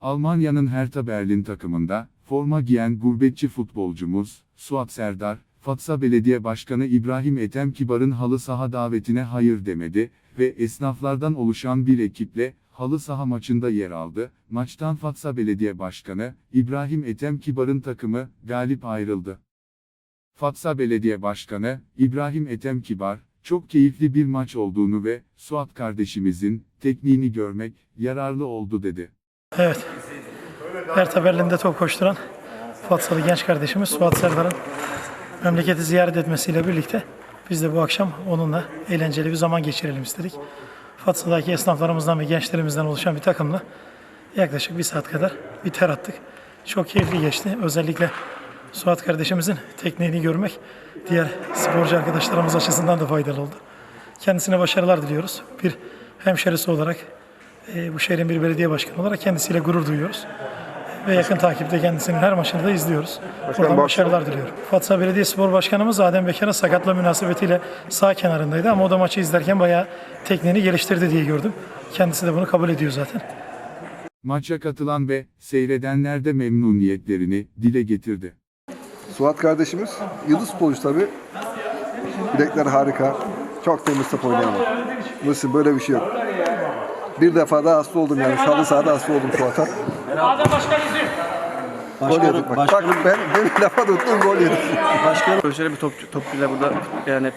Almanya'nın Hertha Berlin takımında, forma giyen gurbetçi futbolcumuz, Suat Serdar, Fatsa Belediye Başkanı İbrahim Ethem Kibar'ın halı saha davetine hayır demedi ve esnaflardan oluşan bir ekiple, halı saha maçında yer aldı. Maçtan Fatsa Belediye Başkanı, İbrahim Ethem Kibar'ın takımı, galip ayrıldı. Fatsa Belediye Başkanı, İbrahim Ethem Kibar, çok keyifli bir maç olduğunu ve Suat kardeşimizin tekniğini görmek yararlı oldu dedi. Evet. Hertha Berlin'de top koşturan Fatsalı genç kardeşimiz Suat Serdar'ın memleketi ziyaret etmesiyle birlikte biz de bu akşam onunla eğlenceli bir zaman geçirelim istedik. Fatsa'daki esnaflarımızdan ve gençlerimizden oluşan bir takımla yaklaşık bir saat kadar bir ter attık. Çok keyifli geçti. Özellikle Suat kardeşimizin tekniğini görmek diğer sporcu arkadaşlarımız açısından da faydalı oldu. Kendisine başarılar diliyoruz. Bir hemşerisi olarak e, bu şehrin bir belediye başkanı olarak kendisiyle gurur duyuyoruz. Ve yakın takipte kendisinin her maçını da izliyoruz. Buradan bak- başarılar diliyorum. Fatsa Belediye Spor Başkanımız Adem Bekar'ın sakatla münasebetiyle sağ kenarındaydı ama o da maçı izlerken bayağı tekniğini geliştirdi diye gördüm. Kendisi de bunu kabul ediyor zaten. Maça katılan ve seyredenler de memnuniyetlerini dile getirdi. Suat kardeşimiz yıldız futbolcu tabii. Bilekler harika. Çok temiz top oynuyor ama. Nasıl böyle bir şey yok. Bir defa da hasta oldum yani. Salı sahada hasta oldum Suat'a. Gol yedik bak. Bak ben, beni lafa tuttun gol yedik. Böyle şöyle bir top, topçuyla burada yani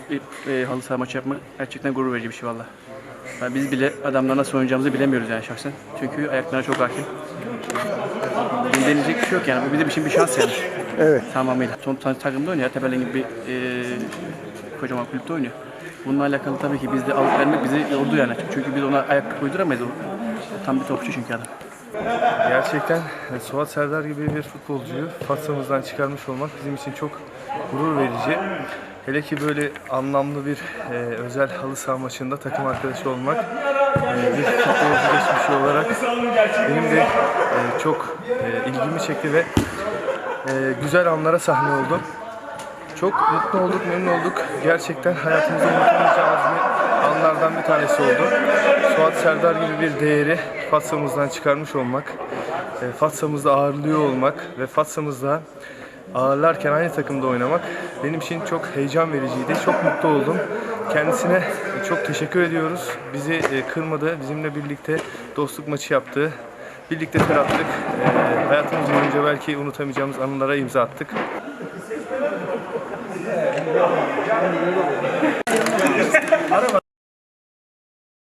e, e, halı saha maçı yapmak gerçekten gurur verici bir şey valla. Yani biz bile adamla nasıl oynayacağımızı bilemiyoruz yani şahsen. Çünkü ayaklarına çok hakim. Denilecek bir şey yok yani. Bu bizim için bir şans yani. Evet. Tamamıyla. Son ta- takımda oynuyor. Tepelen gibi bir e, kocaman kulüpte oynuyor. Bununla alakalı tabii ki bizde alıp vermek bizi yordu yani. Çünkü biz ona ayak uyduramayız. Tam bir topçu çünkü adam. Gerçekten e, Suat Serdar gibi bir futbolcuyu Fatsa'mızdan çıkarmış olmak bizim için çok gurur verici. Hele ki böyle anlamlı bir e, özel halı saha maçında takım arkadaşı olmak e, bir futbolcu geçmişi olarak benim de e, çok e, ilgimi çekti ve e, güzel anlara sahne oldum. Çok mutlu olduk, memnun olduk. Gerçekten hayatımızda unutamayacağımız bir anlardan bir tanesi oldu. Suat Serdar gibi bir değeri Fatsa'mızdan çıkarmış olmak, e, Fatsa'mızda ağırlıyor olmak ve Fatsa'mızda ağırlarken aynı takımda oynamak benim için çok heyecan vericiydi. Çok mutlu oldum. Kendisine çok teşekkür ediyoruz. Bizi e, kırmadı, bizimle birlikte dostluk maçı yaptı. Birlikte ter attık. E, hayatımız boyunca belki unutamayacağımız anılara imza attık. 对你不要慌你不要。慌